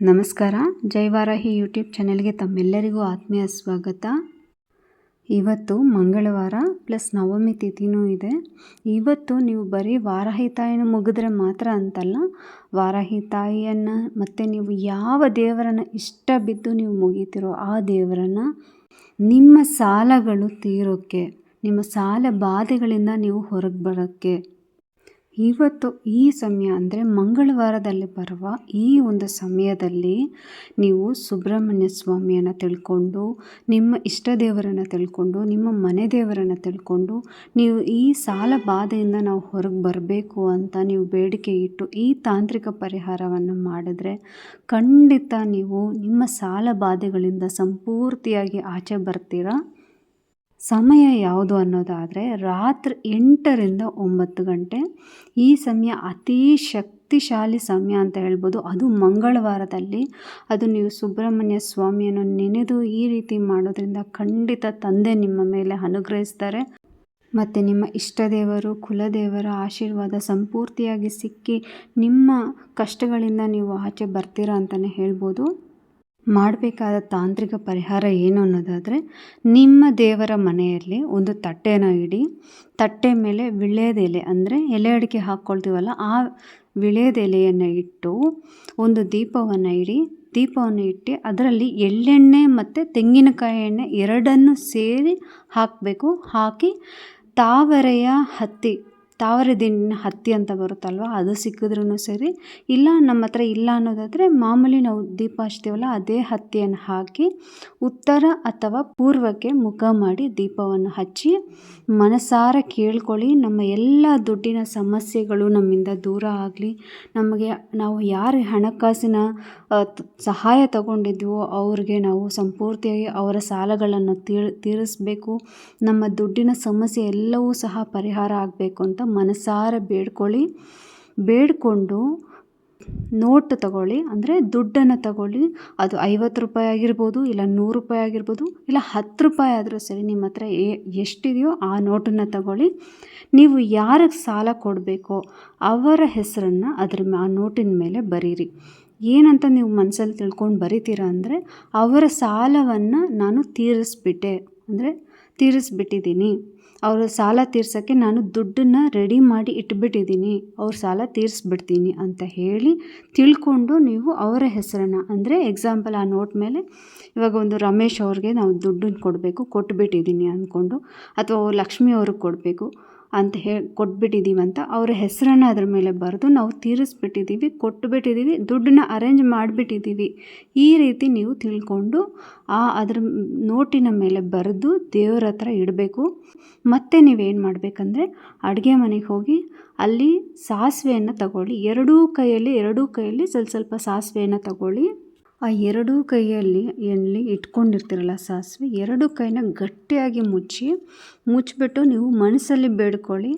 ನಮಸ್ಕಾರ. ಜೈವಾರಾಹಿ ಯೂಟ್ಯೂಬ್ ಚಾನೆಲ್ಗೆ ತಮ್ಮೆಲ್ಲರಿಗೂ ಆತ್ಮೀಯ ಸ್ವಾಗತ. ಇವತ್ತು ಮಂಗಳವಾರ ಪ್ಲಸ್ ನವಮಿ ತಿಥಿನೂ ಇದೆ. ಇವತ್ತು ನೀವು ಬರೀ ವಾರಾಹಿ ತಾಯಿನ ಮುಗಿದ್ರೆ ಮಾತ್ರ ಅಂತಲ್ಲ, ವಾರಾಹಿ ತಾಯಿಯನ್ನು ಮತ್ತು ನೀವು ಯಾವ ದೇವರನ್ನು ಇಷ್ಟ ಬಿದ್ದು ನೀವು ಮುಗೀತೀರೋ ಆ ದೇವರನ್ನು ನಿಮ್ಮ ಸಾಲಗಳು ತೀರೋಕ್ಕೆ ನಿಮ್ಮ ಸಾಲ ಬಾಧೆಗಳಿಂದ ನೀವು ಹೊರಗೆ ಬರೋಕ್ಕೆ ಇವತ್ತು ಈ ಸಮಯ ಅಂದರೆ ಮಂಗಳವಾರದಲ್ಲಿ ಬರುವ ಈ ಒಂದು ಸಮಯದಲ್ಲಿ ನೀವು ಸುಬ್ರಹ್ಮಣ್ಯ ಸ್ವಾಮಿಯನ್ನು ತಿಳ್ಕೊಂಡು, ನಿಮ್ಮ ಇಷ್ಟ ದೇವರನ್ನು ತಿಳ್ಕೊಂಡು, ನಿಮ್ಮ ಮನೆ ದೇವರನ್ನು ತಿಳ್ಕೊಂಡು ನೀವು ಈ ಸಾಲ ಬಾಧೆಯಿಂದ ನಾವು ಹೊರಗೆ ಬರಬೇಕು ಅಂತ ನೀವು ಬೇಡಿಕೆ ಇಟ್ಟು ಈ ತಾಂತ್ರಿಕ ಪರಿಹಾರವನ್ನು ಮಾಡಿದ್ರೆ ಖಂಡಿತ ನೀವು ನಿಮ್ಮ ಸಾಲ ಬಾಧೆಗಳಿಂದ ಸಂಪೂರ್ತಿಯಾಗಿ ಆಚೆ ಬರ್ತೀರಾ? ಸಮಯ ಯಾವುದು ಅನ್ನೋದಾದರೆ ರಾತ್ರಿ ಎಂಟರಿಂದ ಒಂಬತ್ತು ಗಂಟೆ. ಈ ಸಮಯ ಅತೀ ಶಕ್ತಿಶಾಲಿ ಸಮಯ ಅಂತ ಹೇಳ್ಬೋದು. ಅದು ಮಂಗಳವಾರದಲ್ಲಿ. ಅದು ನೀವು ಸುಬ್ರಹ್ಮಣ್ಯ ಸ್ವಾಮಿಯನ್ನು ನೆನೆದು ಈ ರೀತಿ ಮಾಡೋದ್ರಿಂದ ಖಂಡಿತ ತಂದೆ ನಿಮ್ಮ ಮೇಲೆ ಅನುಗ್ರಹಿಸ್ತಾರೆ. ಮತ್ತು ನಿಮ್ಮ ಇಷ್ಟದೇವರು, ಕುಲದೇವರ ಆಶೀರ್ವಾದ ಸಂಪೂರ್ತಿಯಾಗಿ ಸಿಕ್ಕಿ ನಿಮ್ಮ ಕಷ್ಟಗಳಿಂದ ನೀವು ಆಚೆ ಬರ್ತೀರಾ ಅಂತಲೇ ಹೇಳ್ಬೋದು. ಮಾಡಬೇಕಾದ ತಾಂತ್ರಿಕ ಪರಿಹಾರ ಏನು ಅನ್ನೋದಾದರೆ ನಿಮ್ಮ ದೇವರ ಮನೆಯಲ್ಲಿ ಒಂದು ತಟ್ಟೆನ ಇಡಿ, ತಟ್ಟೆ ಮೇಲೆ ವಿಳ್ಯದೆಲೆ ಅಂದರೆ ಎಲೆ ಅಡಿಕೆ ಹಾಕ್ಕೊಳ್ತೀವಲ್ಲ, ಆ ವೀಳ್ಯದೆಲೆಯನ್ನು ಇಟ್ಟು ಒಂದು ದೀಪವನ್ನು ಇಡಿ, ದೀಪವನ್ನು ಇಟ್ಟು ಅದರಲ್ಲಿ ಎಳ್ಳೆಣ್ಣೆ ಮತ್ತು ತೆಂಗಿನಕಾಯಿ ಎಣ್ಣೆ ಎರಡನ್ನು ಸೇರಿ ಹಾಕಬೇಕು. ಹಾಕಿ ತಾವರೆಯ ಹತ್ತಿ ತಾವರೆದಿನ ಹತ್ತಿ ಅಂತ ಬರುತ್ತಲ್ವ, ಅದು ಸಿಕ್ಕಿದ್ರೂ ಸರಿ. ಇಲ್ಲ, ನಮ್ಮ ಹತ್ರ ಇಲ್ಲ ಅನ್ನೋದಾದರೆ ಮಾಮೂಲಿ ನಾವು ದೀಪ ಹಚ್ತೀವಲ್ಲ ಅದೇ ಹತ್ತಿಯನ್ನು ಹಾಕಿ ಉತ್ತರ ಅಥವಾ ಪೂರ್ವಕ್ಕೆ ಮುಖ ಮಾಡಿ ದೀಪವನ್ನು ಹಚ್ಚಿ ಮನಸಾರ ಕೇಳ್ಕೊಳ್ಳಿ. ನಮ್ಮ ಎಲ್ಲ ದುಡ್ಡಿನ ಸಮಸ್ಯೆಗಳು ನಮ್ಮಿಂದ ದೂರ ಆಗಲಿ. ನಮಗೆ ನಾವು ಯಾರು ಹಣಕಾಸಿನ ಸಹಾಯ ತಗೊಂಡಿದ್ವೋ ಅವ್ರಿಗೆ ನಾವು ಸಂಪೂರ್ತಿಯಾಗಿ ಅವರ ಸಾಲಗಳನ್ನು ತೀರ್, ತೀರಿಸ್ಬೇಕು. ನಮ್ಮ ದುಡ್ಡಿನ ಸಮಸ್ಯೆ ಎಲ್ಲವೂ ಸಹ ಪರಿಹಾರ ಆಗಬೇಕು ಅಂತ ಮನಸಾರೆ ಬೇಡ್ಕೊಳ್ಳಿ, ಬೇಡಿಕೊಂಡು ನೋಟ್ ತಗೊಳ್ಳಿ, ಅಂದರೆ ದುಡ್ಡನ್ನು ತಗೊಳ್ಳಿ. ಅದು ಐವತ್ತು ರೂಪಾಯಿ ಆಗಿರ್ಬೋದು, ಇಲ್ಲ ನೂರು ರೂಪಾಯಿ ಆಗಿರ್ಬೋದು, ಇಲ್ಲ ಹತ್ತು ರೂಪಾಯಿ ಆದರೂ ಸರಿ ನಿಮ್ಮ ಹತ್ರ ಎಷ್ಟಿದೆಯೋ ಆ ನೋಟನ್ನು ತಗೊಳ್ಳಿ. ನೀವು ಯಾರಿಗೆ ಸಾಲ ಕೊಡಬೇಕೋ ಅವರ ಹೆಸರನ್ನು ಅದ್ರ ಆ ನೋಟಿನ ಮೇಲೆ ಬರೀರಿ. ಏನಂತ ನೀವು ಮನಸ್ಸಲ್ಲಿ ತಿಳ್ಕೊಂಡು ಬರಿತೀರ ಅಂದರೆ, ಅವರ ಸಾಲವನ್ನು ನಾನು ತೀರಿಸ್ಬಿಟ್ಟೆ, ಅಂದರೆ ತೀರಿಸ್ಬಿಟ್ಟಿದ್ದೀನಿ. ಅವರ ಸಾಲ ತೀರ್ಸೋಕ್ಕೆ ನಾನು ದುಡ್ಡನ್ನು ರೆಡಿ ಮಾಡಿ ಇಟ್ಬಿಟ್ಟಿದ್ದೀನಿ. ಅವ್ರ ಸಾಲ ತೀರಿಸ್ಬಿಡ್ತೀನಿ ಅಂತ ಹೇಳಿ ತಿಳ್ಕೊಂಡು ನೀವು ಅವರ ಹೆಸರನ್ನು, ಅಂದರೆ ಎಕ್ಸಾಂಪಲ್ ಆ ನೋಟ್ ಮೇಲೆ ಇವಾಗ ಒಂದು ರಮೇಶ್ ಅವ್ರಿಗೆ ನಾವು ದುಡ್ಡನ್ನು ಕೊಡಬೇಕು, ಕೊಟ್ಬಿಟ್ಟಿದ್ದೀನಿ ಅಂದ್ಕೊಂಡು, ಅಥವಾ ಲಕ್ಷ್ಮಿ ಅವ್ರಿಗೆ ಕೊಡಬೇಕು. ಅಂತ ಹೇಳಿ ಕೊಟ್ಬಿಟ್ಟಿದ್ದೀವಿ ಅಂತ ಅವರ ಹೆಸರನ್ನು ಅದ್ರ ಮೇಲೆ ಬರೆದು ನಾವು ತೀರಿಸ್ಬಿಟ್ಟಿದ್ದೀವಿ ಕೊಟ್ಟುಬಿಟ್ಟಿದ್ದೀವಿ ದುಡ್ಡನ್ನ ಅರೇಂಜ್ ಮಾಡಿಬಿಟ್ಟಿದ್ದೀವಿ ಈ ರೀತಿ ನೀವು ತಿಳ್ಕೊಂಡು ಆ ಅದ್ರ ನೋಟಿನ ಮೇಲೆ ಬರೆದು ದೇವ್ರ ಹತ್ರ ಇಡಬೇಕು. ಮತ್ತು ನೀವೇನು ಮಾಡಬೇಕಂದ್ರೆ ಅಡುಗೆ ಮನೆಗೆ ಹೋಗಿ ಅಲ್ಲಿ ಸಾಸಿವೆಯನ್ನು ತಗೊಳ್ಳಿ. ಎರಡೂ ಕೈಯಲ್ಲಿ ಎರಡೂ ಕೈಯಲ್ಲಿ ಸ್ವಲ್ಪ ಸ್ವಲ್ಪ ಸಾಸಿವೆಯನ್ನು ತಗೊಳ್ಳಿ. ಆ ಎರಡೂ ಕೈಯಲ್ಲಿ ಎಲ್ಲಿ ಇಟ್ಕೊಂಡಿರ್ತೀರಲ್ಲ ಸಾಸಿವೆ, ಎರಡು ಕೈನ ಗಟ್ಟಿಯಾಗಿ ಮುಚ್ಚಿ, ಮುಚ್ಚಿಬಿಟ್ಟು ನೀವು ಮನಸ್ಸಲ್ಲಿ ಬೇಡ್ಕೊಳ್ಳಿ,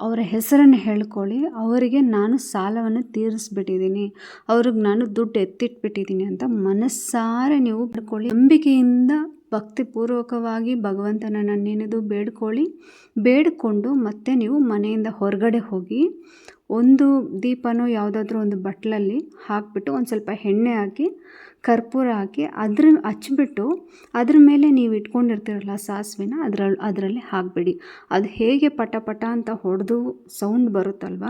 ಅವರ ಹೆಸರನ್ನು ಹೇಳ್ಕೊಳ್ಳಿ, ಅವರಿಗೆ ನಾನು ಸಾಲವನ್ನು ತೀರಿಸ್ಬಿಟ್ಟಿದ್ದೀನಿ, ಅವ್ರಿಗೆ ನಾನು ದುಡ್ಡು ಎತ್ತಿಟ್ಬಿಟ್ಟಿದ್ದೀನಿ ಅಂತ ಮನಸ್ಸಾರೆ ನೀವು ಬೇಡ್ಕೊಳ್ಳಿ. ನಂಬಿಕೆಯಿಂದ, ಭಕ್ತಿಪೂರ್ವಕವಾಗಿ ಭಗವಂತನನ್ನು ನೆನೆದು ಬೇಡ್ಕೊಳ್ಳಿ, ಬೇಡಿಕೊಂಡು ಮತ್ತೆ ನೀವು ಮನೆಯಿಂದ ಹೊರಗಡೆ ಹೋಗಿ ಒಂದು ದೀಪನೋ ಯಾವುದಾದ್ರೂ ಒಂದು ಬಟ್ಲಲ್ಲಿ ಹಾಕಿಬಿಟ್ಟು ಒಂದು ಸ್ವಲ್ಪ ಎಣ್ಣೆ ಹಾಕಿ, ಕರ್ಪೂರ ಹಾಕಿ ಅದ್ರ ಹಚ್ಚಿಬಿಟ್ಟು ಅದ್ರ ಮೇಲೆ ನೀವು ಇಟ್ಕೊಂಡಿರ್ತೀರಲ್ಲ ಸಾಸಿವೆನ ಅದ್ರಲ್ಲಿ ಅದರಲ್ಲಿ ಹಾಕಬೇಡಿ. ಅದು ಹೇಗೆ ಪಟ ಪಟ ಅಂತ ಹೊಡೆದು ಸೌಂಡ್ ಬರುತ್ತಲ್ವ?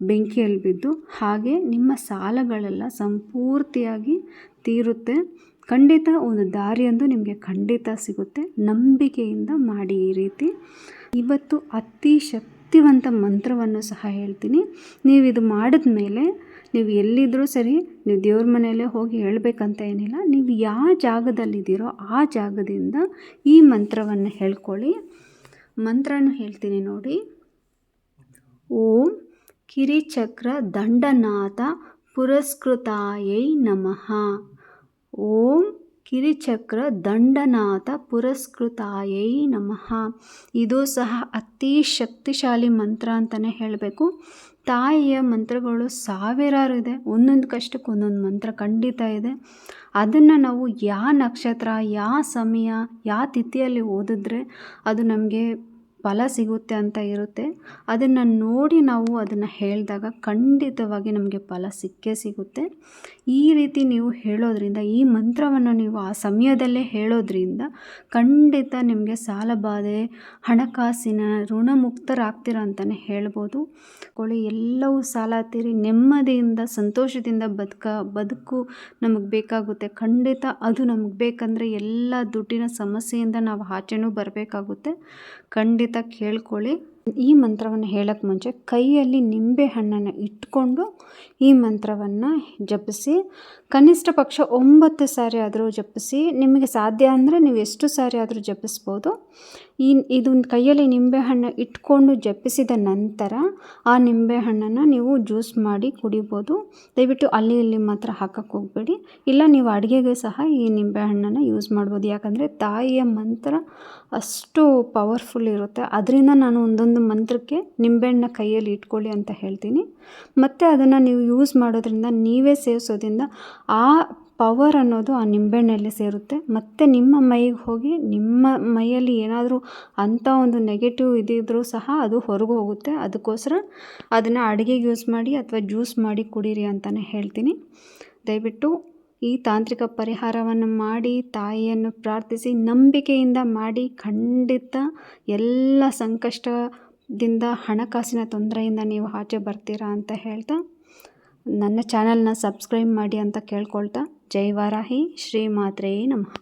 ಬೆಂಕಿಯಲ್ಲಿ ಬಿದ್ದು ಹಾಗೆ ನಿಮ್ಮ ಸಾಲಗಳೆಲ್ಲ ಸಂಪೂರ್ತಿಯಾಗಿ ತೀರುತ್ತೆ. ಖಂಡಿತ ಒಂದು ದಾರಿಯಂದು ನಿಮಗೆ ಖಂಡಿತ ಸಿಗುತ್ತೆ. ನಂಬಿಕೆಯಿಂದ ಮಾಡಿ ಈ ರೀತಿ. ಇವತ್ತು ಅತಿ ಶಕ್ತಿವಂತ ಮಂತ್ರವನ್ನು ಸಹ ಹೇಳ್ತೀನಿ. ನೀವು ಇದು ಮಾಡಿದ ಮೇಲೆ ನೀವು ಎಲ್ಲಿದ್ದರೂ ಸರಿ ನೀವು ದೇವ್ರ ಮನೆಯಲ್ಲೇ ಹೋಗಿ ಹೇಳಬೇಕಂತ ಏನಿಲ್ಲ. ನೀವು ಯಾವ ಜಾಗದಲ್ಲಿದ್ದೀರೋ ಆ ಜಾಗದಿಂದ ಈ ಮಂತ್ರವನ್ನು ಹೇಳ್ಕೊಳ್ಳಿ. ಮಂತ್ರನ ಹೇಳ್ತೀನಿ ನೋಡಿ. ಓಂ ಕಿರಿಚಕ್ರ ದಂಡನಾಥ ಪುರಸ್ಕೃತಾಯೈ ನಮಃ. ಓಂ ಕಿರಿಚಕ್ರ ದಂಡನಾಥ ಪುರಸ್ಕೃತಾಯೈ ನಮಃ. ಇದು ಸಹ ಅತಿ ಶಕ್ತಿಶಾಲಿ ಮಂತ್ರ ಅಂತಲೇ ಹೇಳಬೇಕು. ತಾಯಿಯ ಮಂತ್ರಗಳು ಸಾವಿರಾರು ಇದೆ. ಒಂದೊಂದು ಕಷ್ಟಕ್ಕೆ ಒಂದೊಂದು ಮಂತ್ರ ಖಂಡಿತ ಇದೆ. ಅದನ್ನು ನಾವು ಯಾವ ನಕ್ಷತ್ರ ಯಾವ ಸಮಯ ಯಾವ ತಿಥಿಯಲ್ಲಿ ಓದಿದ್ರೆ ಅದು ನಮಗೆ ಫಲ ಸಿಗುತ್ತೆ ಅಂತ ಇರುತ್ತೆ. ಅದನ್ನು ನೋಡಿ ನಾವು ಅದನ್ನು ಹೇಳಿದಾಗ ಖಂಡಿತವಾಗಿ ನಮಗೆ ಫಲ ಸಿಕ್ಕೇ ಸಿಗುತ್ತೆ. ಈ ರೀತಿ ನೀವು ಹೇಳೋದ್ರಿಂದ, ಈ ಮಂತ್ರವನ್ನು ನೀವು ಆ ಸಮಯದಲ್ಲೇ ಹೇಳೋದ್ರಿಂದ ಖಂಡಿತ ನಿಮಗೆ ಸಾಲಬಾಧೆ ಹಣಕಾಸಿನ ಋಣಮುಕ್ತರಾಗ್ತೀರ ಅಂತಲೇ ಹೇಳ್ಬೋದು. ಕೊಳ್ಳಿ ಎಲ್ಲವೂ ಸಾಲ ತೀರಿ ನೆಮ್ಮದಿಯಿಂದ, ಸಂತೋಷದಿಂದ ಬದುಕ, ಬದುಕು ನಮಗೆ ಬೇಕಾಗುತ್ತೆ. ಖಂಡಿತ ಅದು ನಮಗೆ ಬೇಕಂದರೆ ಎಲ್ಲ ದುಡ್ಡಿನ ಸಮಸ್ಯೆಯಿಂದ ನಾವು ಆಚೆನೂ ಬರಬೇಕಾಗುತ್ತೆ. ಖಂಡಿತ ಕೇಳ್ಕೊಳ್ಳಿ. ಈ ಮಂತ್ರವನ್ನು ಹೇಳೋಕ್ಕೆ ಮುಂಚೆ ಕೈಯಲ್ಲಿ ನಿಂಬೆ ಹಣ್ಣನ್ನು ಇಟ್ಕೊಂಡು ಈ ಮಂತ್ರವನ್ನು ಜಪಿಸಿ, ಕನಿಷ್ಠ ಪಕ್ಷ ಒಂಬತ್ತು ಸಾರಿ ಆದರೂ ಜಪಿಸಿ, ನಿಮಗೆ ಸಾಧ್ಯ ಅಂದರೆ ನೀವು ಎಷ್ಟು ಸಾರಿ ಆದರೂ ಜಪಿಸ್ಬೋದು. ಈ ಇದು ಕೈಯಲ್ಲಿ ನಿಂಬೆಹಣ್ಣು ಇಟ್ಕೊಂಡು ಜಪಿಸಿದ ನಂತರ ಆ ನಿಂಬೆಹಣ್ಣನ್ನು ನೀವು ಜ್ಯೂಸ್ ಮಾಡಿ ಕುಡಿಬೋದು. ದಯವಿಟ್ಟು ಅಲ್ಲಿ ಇಲ್ಲಿ ಮಾತ್ರ ಹಾಕಕ್ಕೆ ಹೋಗಬೇಡಿ. ಇಲ್ಲ ನೀವು ಅಡುಗೆಗೆ ಸಹ ಈ ನಿಂಬೆಹಣ್ಣನ್ನು ಯೂಸ್ ಮಾಡ್ಬೋದು. ಯಾಕಂದರೆ ತಾಯಿಯ ಮಂತ್ರ ಅಷ್ಟು ಪವರ್ಫುಲ್ ಇರುತ್ತೆ. ಅದರಿಂದ ನಾನು ಒಂದೊಂದು ಮಂತ್ರಕ್ಕೆ ನಿಂಬೆಹಣ್ಣ ಕೈಯಲ್ಲಿ ಇಟ್ಕೊಳ್ಳಿ ಅಂತ ಹೇಳ್ತೀನಿ. ಮತ್ತು ಅದನ್ನು ನೀವು ಯೂಸ್ ಮಾಡೋದ್ರಿಂದ ನೀವೇ ಸೇವಿಸೋದ್ರಿಂದ ಆ ಪವರ್ ಅನ್ನೋದು ಆ ನಿಂಬೆಹಣ್ಣಲ್ಲಿ ಸೇರುತ್ತೆ. ಮತ್ತು ನಿಮ್ಮ ಮೈಗೆ ಹೋಗಿ ನಿಮ್ಮ ಮೈಯಲ್ಲಿ ಏನಾದರೂ ಅಂಥ ಒಂದು ನೆಗೆಟಿವ್ ಇದಿದ್ರೂ ಸಹ ಅದು ಹೊರಗೆ ಹೋಗುತ್ತೆ. ಅದಕ್ಕೋಸ್ಕರ ಅದನ್ನು ಅಡುಗೆಗೆ ಯೂಸ್ ಮಾಡಿ ಅಥವಾ ಜ್ಯೂಸ್ ಮಾಡಿ ಕುಡೀರಿ ಅಂತಲೇ ಹೇಳ್ತೀನಿ. ದಯವಿಟ್ಟು ಈ ತಾಂತ್ರಿಕ ಪರಿಹಾರವನ್ನು ಮಾಡಿ, ತಾಯಿಯನ್ನು ಪ್ರಾರ್ಥಿಸಿ, ನಂಬಿಕೆಯಿಂದ ಮಾಡಿ, ಖಂಡಿತ ಎಲ್ಲ ಸಂಕಷ್ಟದಿಂದ ಹಣಕಾಸಿನ ತೊಂದರೆಯಿಂದ ನೀವು ಆಚೆ ಬರ್ತೀರಾ ಅಂತ ಹೇಳ್ತಾ, ನನ್ನ ಚಾನಲ್ನ ಸಬ್ಸ್ಕ್ರೈಬ್ ಮಾಡಿ ಅಂತ ಕೇಳ್ಕೊಳ್ತಾ, ಜೈ ವಾರಾಹಿ, ಶ್ರೀ ಮಾತ್ರೇ ನಮಃ.